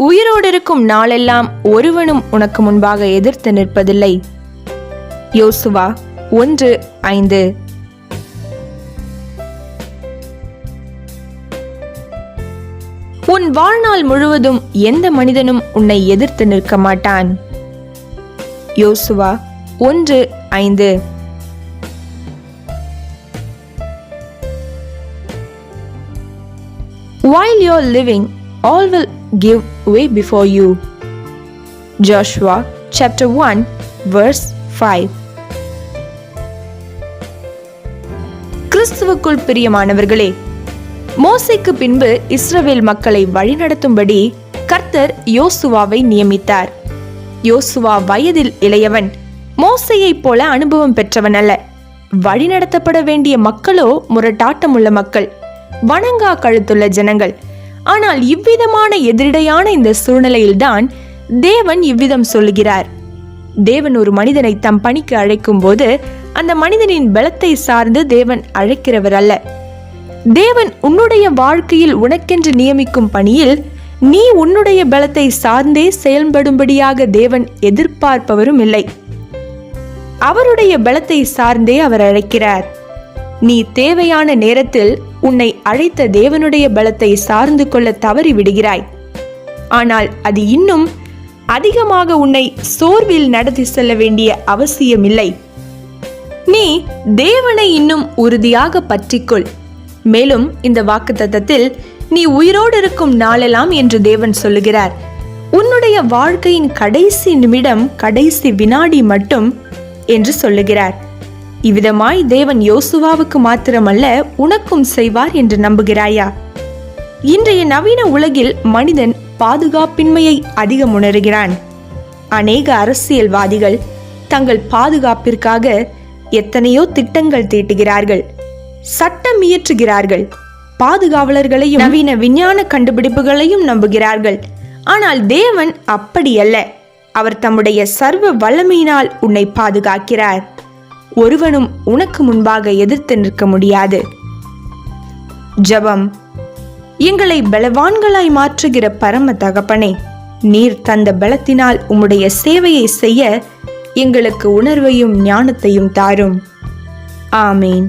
உயிரோடு இருக்கும் நாளெல்லாம் ஒருவனும் உனக்கு முன்பாக எதிர்த்து நிற்பதில்லை. யோசுவா ஒன்று ஐந்து. உன் வாழ்நாள் முழுவதும் எந்த மனிதனும் உன்னை எதிர்த்து நிற்க மாட்டான். யோசுவா ஒன்று ஐந்து. While you're living, all will give way before you. Joshua chapter 1 verse 5 கிறிஸ்துவுக்குள் பிரியமானவர்களே மோசைக்கு பின்பு இஸ்ரவேல் மக்களை வழிநடத்தும்படி கர்த்தர் யோசுவாவை நியமித்தார். யோசுவா வயதில் இளையவன் மோசையைப் போல அனுபவம் பெற்றவன் அல்ல. வழிநடத்தப்பட வேண்டிய மக்களோ முரட்டாட்டமுள்ள மக்கள் வணங்கா கழுத்துள்ள ஜனங்கள் ஆனால் இவ்விதமான எதிரிடையான இந்த சூழ்நிலையில்தான் தேவன் இவ்விதம் சொல்லுகிறார். தேவன் ஒரு மனிதனை தம் பணிக்கு அழைக்கும் போது அந்த மனிதனின் பலத்தை சார்ந்து தேவன் அழைக்கிறவர் அல்ல. தேவன் உன்னுடைய வாழ்க்கையில் உனக்கென்று நியமிக்கும் பணியில் நீ உன்னுடைய பலத்தை சார்ந்தே செயல்படும்படியாக தேவன் எதிர்பார்ப்பவரும் இல்லை. அவருடைய பலத்தை சார்ந்தே அவர் அழைக்கிறார். நீ தேவையான நேரத்தில் உன்னை அழைத்த தேவனுடைய பலத்தை சார்ந்து கொள்ள தவறி விடுகிறாய். ஆனால் அது இன்னும் அதிகமாக உன்னை சோர்வில் நடத்தி செல்ல வேண்டிய அவசியமில்லை. நீ தேவனை இன்னும் உறுதியாக பற்றிக்கொள். மேலும் இந்த வாக்குத்தத்தத்தில் நீ உயிரோடு இருக்கும் நாளெல்லாம் என்று தேவன் சொல்லுகிறார். உன்னுடைய வாழ்க்கையின் கடைசி நிமிடம் கடைசி வினாடி மட்டும் என்று சொல்லுகிறார். இவ்விதமாய் தேவன் யோசுவாவுக்கு மாத்திரமல்ல உனக்கும் செய்வார் என்று நம்புகிறாயா? இன்றைய நவீன உலகில் மனிதன் பாதுகாப்பின்மையை அதிகம் உணர்கிறான். அநேக அரசியல்வாதிகள் தங்கள் பாதுகாப்பிற்காக எத்தனையோ திட்டங்கள் தீட்டுகிறார்கள் சட்டம் இயற்றுகிறார்கள் பாதுகாவலர்களையும் நவீன விஞ்ஞான கண்டுபிடிப்புகளையும் நம்புகிறார்கள். ஆனால் தேவன் அப்படியல்ல அவர் தம்முடைய சர்வ வல்லமையினால் உன்னை பாதுகாக்கிறார். ஒருவனும் உனக்கு முன்பாக எதிர்த்து நிற்க முடியாது. ஜபம். எங்களை பலவான்களாய் மாற்றுகிற பரம தகப்பனே நீர் தந்த பலத்தினால் உம்முடைய சேவையை செய்ய எங்களுக்கு உணர்வையும் ஞானத்தையும் தாரும். ஆமேன்.